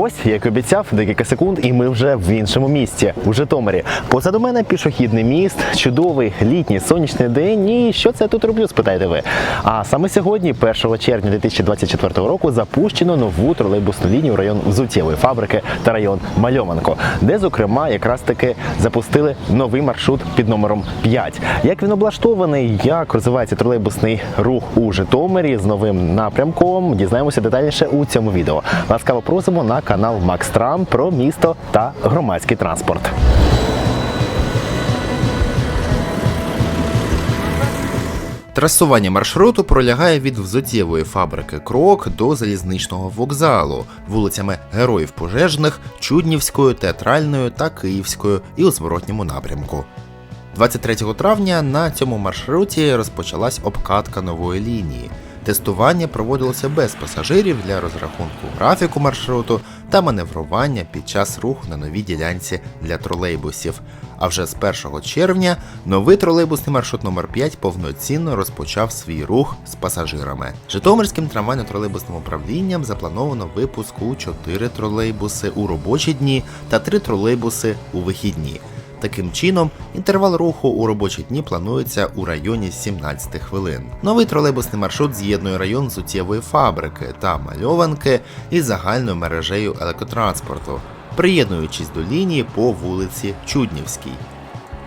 Ось, як обіцяв, декілька секунд, і ми вже в іншому місті, у Житомирі. Позаду мене пішохідний міст, чудовий літній сонячний день. І що це я тут роблю? Спитаєте ви. А саме сьогодні, 1 червня 2024 року, запущено нову тролейбусну лінію в район взуттєвої фабрики та район Мальованко, де, зокрема, якраз таки запустили новий маршрут під номером 5. Як він облаштований, як розвивається тролейбусний рух у Житомирі з новим напрямком, дізнаємося детальніше у цьому відео. Ласкаво просимо на канал Макс Трам про місто та громадський транспорт. Трасування маршруту пролягає від взуттєвої фабрики Крок до залізничного вокзалу вулицями Героїв Пожежних, Чуднівською, Театральною та Київською і у зворотньому напрямку. 23 травня на цьому маршруті розпочалась обкатка нової лінії. Тестування проводилося без пасажирів для розрахунку графіку маршруту та маневрування під час руху на новій ділянці для тролейбусів. А вже з 1 червня новий тролейбусний маршрут номер 5 повноцінно розпочав свій рух з пасажирами. Житомирським трамвайно-тролейбусним управлінням заплановано випуск у 4 тролейбуси у робочі дні та 3 тролейбуси у вихідні. Таким чином, інтервал руху у робочі дні планується у районі 17 хвилин. Новий тролейбусний маршрут з'єднує район суттєвої фабрики та мальованки із загальною мережею електротранспорту, приєднуючись до лінії по вулиці Чуднівській.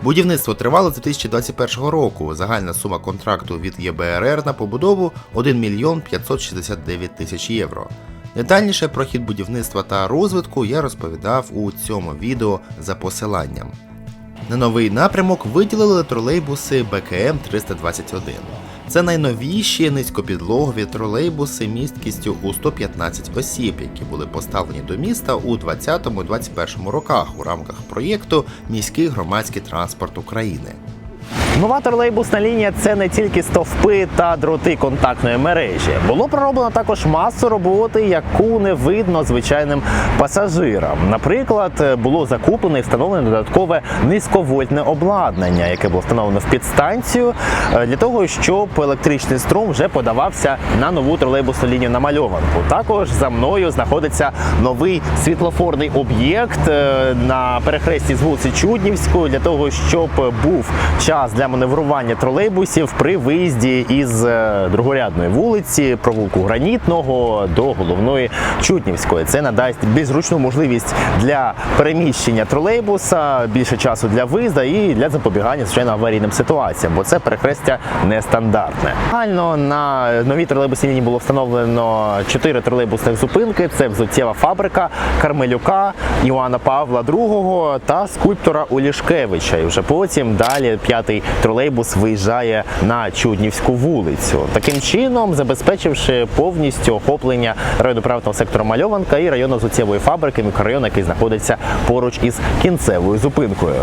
Будівництво тривало з 2021 року. Загальна сума контракту від ЄБРР на побудову 1 мільйон 569 тисяч євро. Детальніше про хід будівництва та розвитку я розповідав у цьому відео за посиланням. На новий напрямок виділили тролейбуси БКМ 321. Це найновіші низькопідлогові тролейбуси місткістю у 115 осіб, які були поставлені до міста у 2020-2021 роках у рамках проєкту Міський громадський транспорт України. Нова тролейбусна лінія це не тільки стовпи та дроти контактної мережі. Було пророблено також масу роботи, яку не видно звичайним пасажирам. Наприклад, було закуплено і встановлено додаткове низьковольтне обладнання, яке було встановлено в підстанцію е, для того, щоб електричний струм вже подавався на нову тролейбусну лінію намальованку. Також за мною знаходиться новий світлофорний об'єкт е, на перехресті з вулиці Чуднівської для того, щоб був час для маневрування тролейбусів при виїзді із е, другорядної вулиці, провулку Гранітного до головної Чутнівської. Це надасть більш зручну можливість для переміщення тролейбуса, більше часу для виїзду і для запобігання звичайно аварійним ситуаціям, бо це перехрестя нестандартне. Загально на новій тролейбусній лінії було встановлено чотири тролейбусних зупинки: це взуттєва фабрика Кармелюка, Іоанна Павла II та скульптора Олішкевича. І вже потім далі п'ятий тролейбус виїжджає на Чуднівську вулицю. Таким чином, забезпечивши повністю охоплення районно-приватного сектору Мальованка і району взуттєвої фабрики, мікрорайон, який знаходиться поруч із кінцевою зупинкою.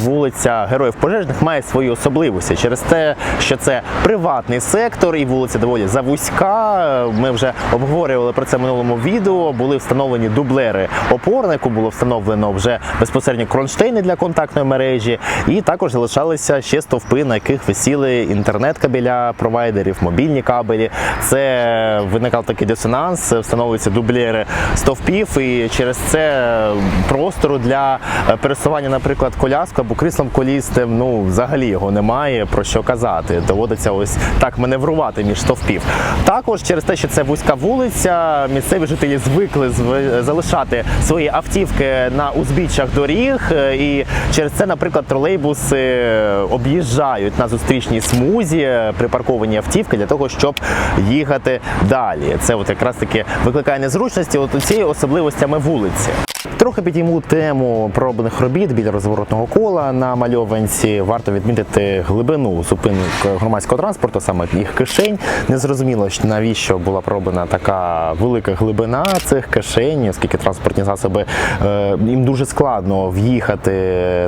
Вулиця Героїв Пожежних має свої особливості через те, що це приватний сектор і вулиця доволі завузька. Ми вже обговорювали про це в минулому відео. Були встановлені дублери опорнику, було встановлено вже безпосередньо кронштейни для контактної мережі, і також залишалися ще стовпи, на яких висіли інтернет-кабеля провайдерів, мобільні кабелі. Це виникав такий дисонанс, встановлюються дублери стовпів, і через це простору для пересування, наприклад, коляскою або кріслом колістим, ну взагалі його немає про що казати. Доводиться ось так маневрувати між стовпів. Також через те, що це вузька вулиця, місцеві жителі звикли зв- залишати свої автівки на узбіччях доріг, е, і через це, наприклад, тролейбуси об'їжджають на зустрічній смузі припарковані автівки для того, щоб їхати далі. Це от якраз таки викликає незручності от цією особливостями вулиці. Трохи підійму тему пророблених робіт біля розворотного кола на мальованці. Варто відмітити глибину зупинок громадського транспорту, саме їх кишень. Незрозуміло, що навіщо була пророблена така велика глибина цих кишень, оскільки транспортні засоби е, їм дуже складно в'їхати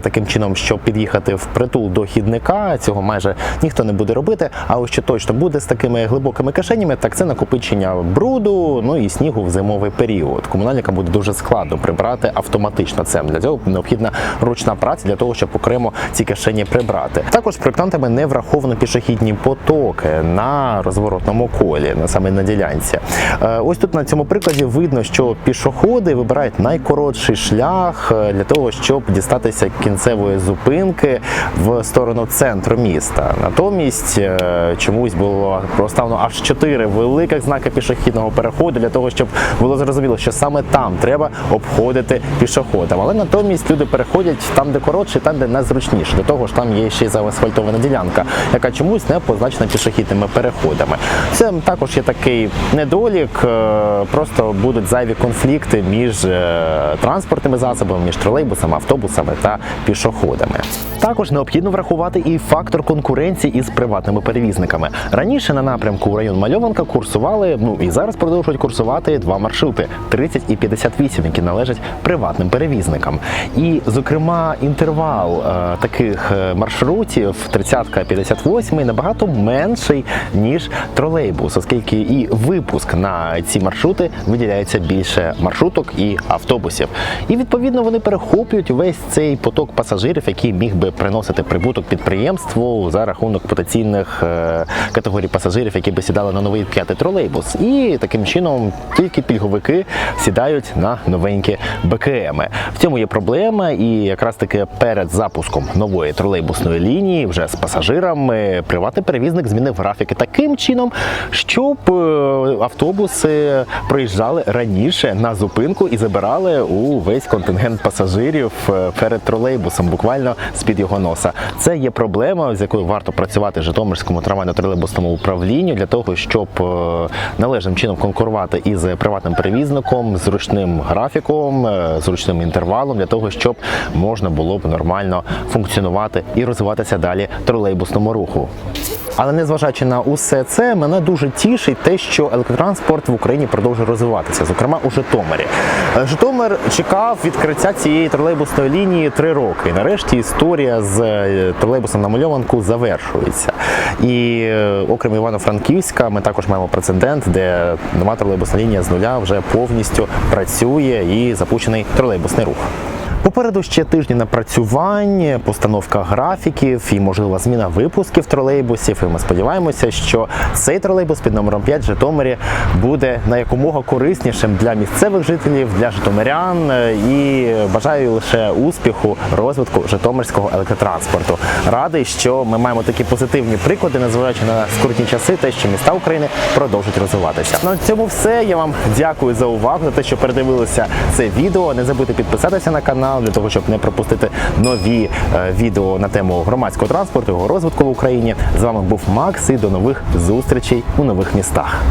таким чином, щоб під'їхати в притул до хідника. Цього майже ніхто не буде робити. А ось що точно буде з такими глибокими кишенями, так це накопичення бруду, ну і снігу в зимовий період. Комунальникам буде дуже складно прибрати прибирати автоматично. Це для цього необхідна ручна праця для того, щоб окремо ці кишені прибрати. Також проєктантами не враховано пішохідні потоки на розворотному колі, на саме на ділянці. Е, Ось тут на цьому прикладі видно, що пішоходи вибирають найкоротший шлях е, для того, щоб дістатися кінцевої зупинки в сторону центру міста. Натомість е, чомусь було проставлено аж чотири великих знаки пішохідного переходу для того, щоб було зрозуміло, що саме там треба обходити пішоходам. Але натомість люди переходять там, де коротше, там, де незручніше. До того ж, там є ще й заасфальтована ділянка, яка чомусь не позначена пішохідними переходами. Це також є такий недолік, е, просто будуть зайві конфлікти між е, транспортними засобами, між тролейбусами, автобусами та пішоходами. Також необхідно врахувати і фактор конкуренції із приватними перевізниками. Раніше на напрямку район Мальованка курсували, ну і зараз продовжують курсувати два маршрути 30 і 58, які належать приватним перевізникам. І, зокрема, інтервал е, таких е, маршрутів 30 58 набагато менший ніж тролейбус, оскільки і випуск на ці маршрути виділяється більше маршруток і автобусів. І відповідно вони перехоплюють весь цей поток пасажирів, який міг би приносити прибуток підприємству за рахунок потенційних е, категорій пасажирів, які би сідали на новий п'ятий тролейбус. І таким чином тільки пільговики сідають на новенькі БКМи. В цьому є проблема, і якраз таки перед запуском нової тролейбусної лінії, вже з пасажирами, приватний перевізник змінив графіки таким чином, щоб е, автобуси приїжджали раніше на зупинку і забирали увесь контингент пасажирів е, перед тролейбусом, буквально з-під його носа. Це є проблема, з якою варто працювати Житомирському трамвайно-тролейбусному управлінню для того, щоб е, належним чином конкурувати із приватним перевізником, зручним графіком, е, зручним інтервалом, для того, щоб можна було б нормально функціонувати і розвиватися далі тролейбусному руху. Але незважаючи на усе це, мене дуже тішить те, що електротранспорт в Україні продовжує розвиватися, зокрема у Житомирі. Е, Житомир чекав відкриття цієї тролейбусної лінії три роки. І нарешті історія з е, тролейбусом на мальованку завершується. І е, окрім Івано-Франківська, ми також маємо прецедент, де нова тролейбусна лінія з нуля вже повністю працює і запущений тролейбусний рух. Попереду ще тижні напрацювань, постановка графіків і можлива зміна випусків тролейбусів. І ми сподіваємося, що цей тролейбус під номером 5 в Житомирі буде на якомога кориснішим для місцевих жителів, для житомирян. І бажаю лише успіху, розвитку житомирського електротранспорту. Радий, що ми маємо такі позитивні приклади, незважаючи на скрутні часи, те, що міста України продовжують розвиватися. На цьому все. Я вам дякую за увагу, за те, що передивилися це відео. Не забудьте підписатися на канал для того, щоб не пропустити нові е, відео на тему громадського транспорту, його розвитку в Україні. З вами був Макс і до нових зустрічей у нових містах.